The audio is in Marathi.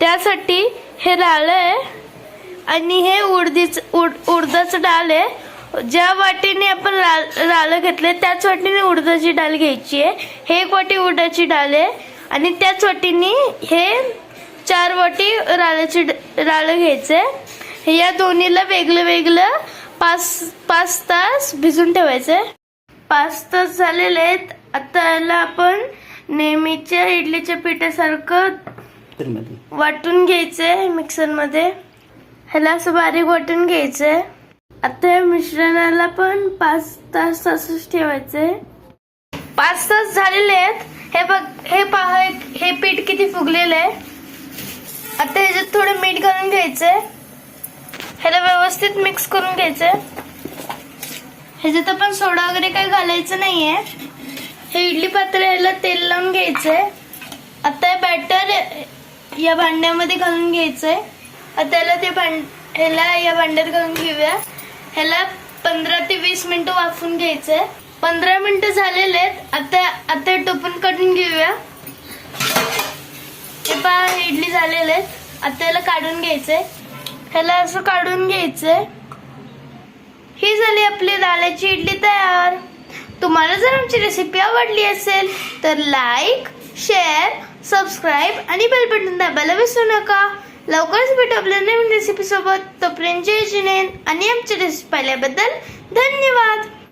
त्यासाठी हे राळं आहे आणि हे उडदीच उड उडदाचं डाळ आहे. ज्या वाटीने आपण रा राळं घेतले त्याच वाटीने उडदाची डाळ घ्यायची आहे. हे एक वाटी उडदाची डाळ आहे आणि त्याच वाटीने हे चार वाटी राळ्याची ड- राळं घ्यायचं आहे. या दोन्हीला वेगळं वेगळं पाच पाच तास भिजून ठेवायचं आहे. पाच तास झालेले आहेत. आता याला आपण नेहमीच्या इडलीच्या पिठासारखं मिक्सरमध्ये. वाटून घ्यायचंय मिक्सरमध्ये. ह्याला असं बारीक वाटून घ्यायचंय आता या मिश्रणाला पण पाच तास तसंच ठेवायचंय पाच तास झालेले आहेत. हे बघ हे पहा हे- पीठ किती फुगलेलं आहे. आता ह्याच्यात थोडं मीठ घालून घ्यायचंय ह्याला व्यवस्थित मिक्स करून घ्यायचंय ह्याच्यात आपण सोडा वगैरे काही घालायचं नाहीये. हे इडली पातळीला तेल लावून घ्यायचंय आता हे बॅटर या भांड्यामध्ये घालून घ्यायचंय. त्याला ते भांड ह्याला या भांड्यात घालून घेऊया. ह्याला पंधरा ते वीस मिनिटं वाफून घ्यायचंय. पंधरा मिनिटं झालेले आहेत. आता आता टोपून काढून घेऊया. हे पहा इडली झालेले आहेत. आता याला काढून घ्यायचंय. ह्याला असं काढून घ्यायचंय. ही झाली आपली दाल्याची इडली तयार. तुम्हाला जर आमची रेसिपी आवडली असेल तर लाईक शेअर सबस्क्राईब आणि बेल बटन दाबायला विसरू नका. लवकरच भेटू आपल्या नवीन रेसिपी सोबत. तोपर्यंत जय जिनेन. आणि आमची रेसिपी पाहिल्याबद्दल धन्यवाद.